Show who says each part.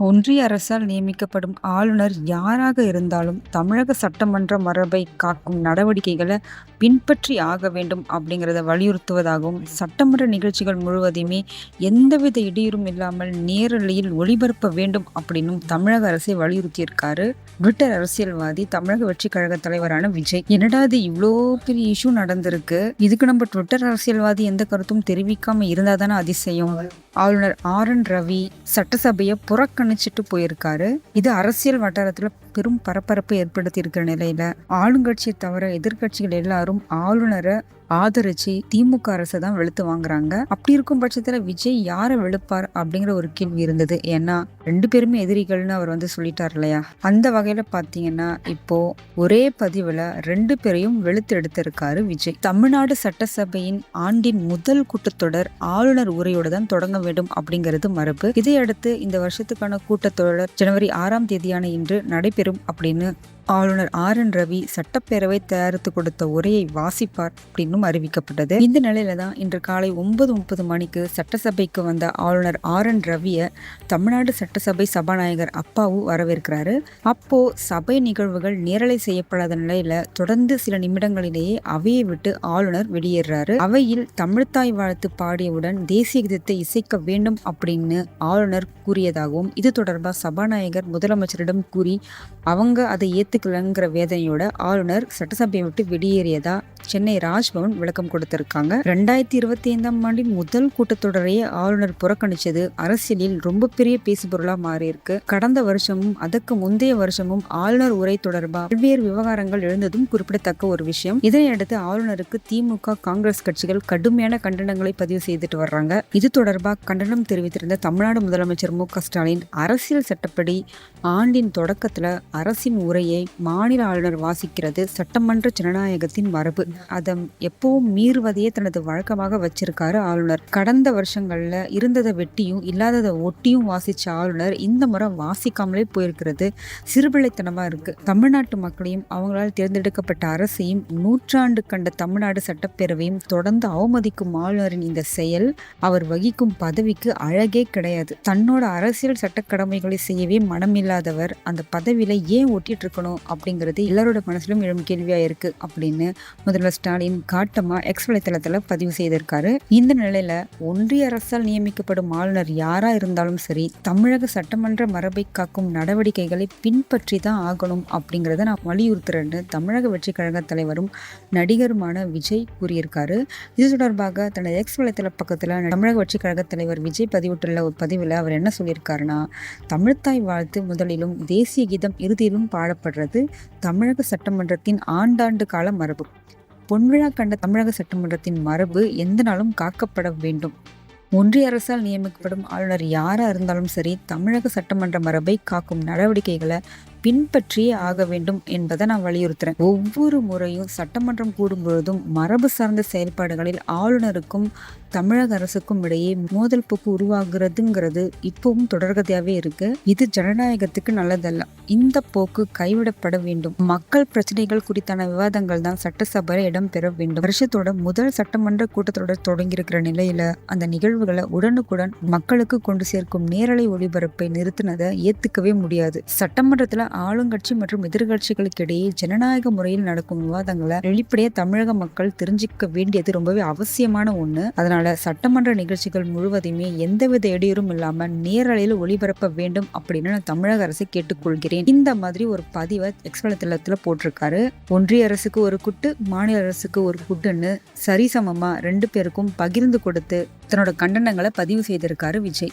Speaker 1: ஒன்றிய அரசால் நியமிக்கப்படும் ஆளுநர் யாராக இருந்தாலும் தமிழக சட்டமன்ற மரபை காக்கும் நடவடிக்கைகளை பின்பற்றி ஆக வேண்டும் அப்படிங்கிறத வலியுறுத்துவதாகவும் சட்டமன்ற நிகழ்ச்சிகள் முழுவதையுமே எந்தவித இடையூறும் இல்லாமல் நேரலையில் ஒளிபரப்ப வேண்டும் அப்படின்னும் தமிழக அரசை வலியுறுத்தியிருக்காரு. ட்விட்டர் அரசியல்வாதி தமிழக வெற்றி கழக தலைவரான விஜய். என்னடா இது இவ்வளோ பெரிய இஷ்யூ நடந்திருக்கு? இதுக்கு நம்ம ட்விட்டர் அரசியல்வாதி எந்த கருத்தும் தெரிவிக்காம இருந்தாதானே அதிசயம்? ஆளுநர் ஆர் என் ரவி சட்டசபையை புறக்கணிச்சிட்டு போயிருக்காரு. இது அரசியல் வட்டாரத்தில் பெரும் பரபரப்பு ஏற்படுத்தி இருக்கிற நிலையில ஆளுங்கட்சியை தவிர எதிர்க்கட்சிகள் எல்லாரும் ஆளுநரை ஆதரிச்சு திமுக அரசை தான் வெளுத்து வாங்குறாங்க. அப்படி இருக்கும் பட்சத்துல விஜய் யாரை வெளுப்பார் அப்படிங்கிற ஒரு கேள்வி இருந்தது. ஏன்னா ரெண்டு பேருமே எதிரிகள்னு அவர் வந்து சொல்லிட்டார் இல்லையா? அந்த வகையில பாத்தீங்கன்னா இப்போ ஒரே பதிவுல ரெண்டு பேரையும் வெளுத்து எடுத்திருக்காரு விஜய். தமிழ்நாடு சட்டசபையின் ஆண்டின் முதல் கூட்டத்தொடர் ஆளுநர் உரையோட தான் தொடங்க வேண்டும் அப்படிங்கிறது மரபு. இதையடுத்து இந்த வருஷத்துக்கான கூட்டத்தொடர் ஜனவரி ஆறாம் தேதியான இன்று பெறும் அப்படின்னு ஆளுநர் ஆர். என். ரவி சட்டப்பேரவை தயாரித்து கொடுத்த உரையை வாசிப்பார் அப்படின்னும் அறிவிக்கப்பட்டது. இந்த நிலையில தான் இன்று காலை ஒன்பது முப்பது மணிக்கு சட்டசபைக்கு வந்த ஆளுநர் ஆர். என். ரவியை தமிழ்நாடு சட்டசபை சபாநாயகர் அப்பாவு வரவேற்கிறாரு. அப்போ சபை நிகழ்வுகள் நேரலை செய்யப்படாத நிலையில தொடர்ந்து சில நிமிடங்களிலேயே அவையை விட்டு ஆளுநர் வெளியேறாரு. அவையில் தமிழ்த்தாய் வாழ்த்து பாடியவுடன் தேசிய கீதத்தை இசைக்க வேண்டும் அப்படின்னு ஆளுநர் கூறியதாகவும் இது தொடர்பாக சபாநாயகர் முதலமைச்சரிடம் கூறி அவங்க அதை ஏத்துக்கலங்கிற வேதனையோட ஆளுநர் சட்டசபையை விட்டு வெளியேறியதா சென்னை ராஜ்பவன் விளக்கம் கொடுத்திருக்காங்க. ரெண்டாயிரத்தி இருபத்தி ஐந்தாம் ஆண்டின் முதல் கூட்டத்தொடரையே ஆளுநர் புறக்கணிச்சது அரசியலில் ரொம்ப பெரிய பேசுபொருளா மாறியிருக்கு. கடந்த வருஷமும் அதற்கு முந்தைய வருஷமும் ஆளுநர் உரை தொடர்பா பல்வேறு விவகாரங்கள் எழுந்ததும் குறிப்பிடத்தக்க ஒரு விஷயம். இதனையடுத்து ஆளுநருக்கு திமுக காங்கிரஸ் கட்சிகள் கடுமையான கண்டனங்களை பதிவு செய்துட்டு வர்றாங்க. இது தொடர்பாக கண்டனம் தெரிவித்திருந்த தமிழ்நாடு முதலமைச்சர் மு க ஸ்டாலின் அரசியல் சட்டப்படி ஆண்டின் தொடக்கத்துல அரசின் உரையை மாநில ஆளுநர் வாசிக்கிறது சட்டமன்ற ஜனநாயகத்தின் மரபு. அதை எப்பவும் மீறுவதையே தனது வழக்கமாக வச்சிருக்காரு ஆளுநர். கடந்த வருஷங்கள்ல இருந்ததை வெட்டியும் இல்லாததை ஒட்டியும் வாசிச்ச ஆளுநர் இந்த முறை வாசிக்காமலே போயிருக்கிறது. சிறுபிள்ளைத்தனமா இருக்கு. தமிழ்நாட்டு மக்களையும் அவங்களால் தேர்ந்தெடுக்கப்பட்ட அரசையும் நூற்றாண்டு கண்ட தமிழ்நாடு சட்டப்பேரவையும் தொடர்ந்து அவமதிக்கும் ஆளுநரின் இந்த செயல் அவர் வகிக்கும் பதவிக்கு அழகே கிடையாது. தன்னோட அரசியல் சட்ட கடமைகளை செய்யவே மனமில்லாதவர் அந்த பதவியில ஏன் ஒட்டிட்டு இருக்கணும்? அப்படிங்கிறது எல்லாரோட மனசிலும் எழும் கேள்வியாக இருக்கு அப்படின்னு முதல்வர் ஸ்டாலின் காட்டமாக எக்ஸ் வலைத்தளத்தில் பதிவு செய்திருக்காரு. இந்த நிலையில் ஒன்றிய அரசால் நியமிக்கப்படும் ஆளுநர் யாராக இருந்தாலும் சரி தமிழக சட்டமன்ற மரபை காக்கும் நடவடிக்கைகளை பின்பற்றி தான் ஆகணும் அப்படிங்கிறத நான் வலியுறுத்துறேன்னு தமிழக வெற்றி கழக தலைவரும் நடிகருமான விஜய் கூறியிருக்காரு. இது தொடர்பாக தனது எக்ஸ் வலைத்தள பக்கத்தில் தமிழக வெற்றி கழக தலைவர் விஜய் பதிவிட்டுள்ள ஒரு பதிவில் அவர் என்ன சொல்லியிருக்காருன்னா தமிழ்த்தாய் வாழ்த்து முதலிலும் தேசிய கீதம் இறுதியிலும் பாடப்படுற பாடப்படுறது தமிழக சட்டமன்றத்தின் ஆண்டாண்டு கால மரபு. பொன்விழா கண்ட தமிழக சட்டமன்றத்தின் மரபு எந்த நாளும் காக்கப்பட வேண்டும். ஒன்றிய அரசால் நியமிக்கப்படும் ஆளுநர் யாராக இருந்தாலும் சரி தமிழக சட்டமன்ற மரபை காக்கும் நடவடிக்கைகளை பின்பற்றியே ஆக வேண்டும் என்பதை நான் வலியுறுத்துறேன். ஒவ்வொரு முறையும் சட்டமன்றம் கூடும் பொழுதும் மரபு சார்ந்த செயல்பாடுகளில் ஆளுநருக்கும் தமிழக அரசுக்கும் இடையே மோதல் போக்கு உருவாகிறதுங்கிறது இப்பவும் தொடர்கதையாவே இருக்கு. இது ஜனநாயகத்துக்கு நல்லதல்ல. இந்த போக்கு கைவிடப்பட வேண்டும். மக்கள் பிரச்சனைகள் குறித்தான விவாதங்கள் தான் சட்டசபையில் இடம்பெற வேண்டும். வருஷத்தோட முதல் சட்டமன்ற கூட்டத்தொடர் தொடங்கியிருக்கிற நிலையில அந்த நிகழ்வுகளை உடனுக்குடன் மக்களுக்கு கொண்டு சேர்க்கும் நேரலை ஒளிபரப்பை நிறுத்தினதை ஏத்துக்கவே முடியாது. சட்டமன்றத்துல ஆளுங்கட்சி மற்றும் எதிர்கட்சிகளுக்கு இடையே ஜனநாயக முறையில் நடக்கும் விவாதங்களை வெளிப்படையா தமிழக மக்கள் தெரிஞ்சுக்க வேண்டியது ரொம்பவே அவசியமான ஒண்ணு. அதனால சட்டமன்ற நிகழ்ச்சிகள் முழுவதுமே எந்தவித இடையூறும் இல்லாம நேரலையில் ஒளிபரப்ப வேண்டும் அப்படின்னு நான் தமிழக அரசை கேட்டுக்கொள்கிறேன். இந்த மாதிரி ஒரு பதிவை எக்ஸ் போட்டிருக்காரு. ஒன்றிய அரசுக்கு ஒரு குட்டு மாநில அரசுக்கு ஒரு குட்டுன்னு சரிசமமா ரெண்டு பேருக்கும் பகிர்ந்து கொடுத்து தன்னோட கண்டனங்களை பதிவு செய்திருக்காரு விஜய்.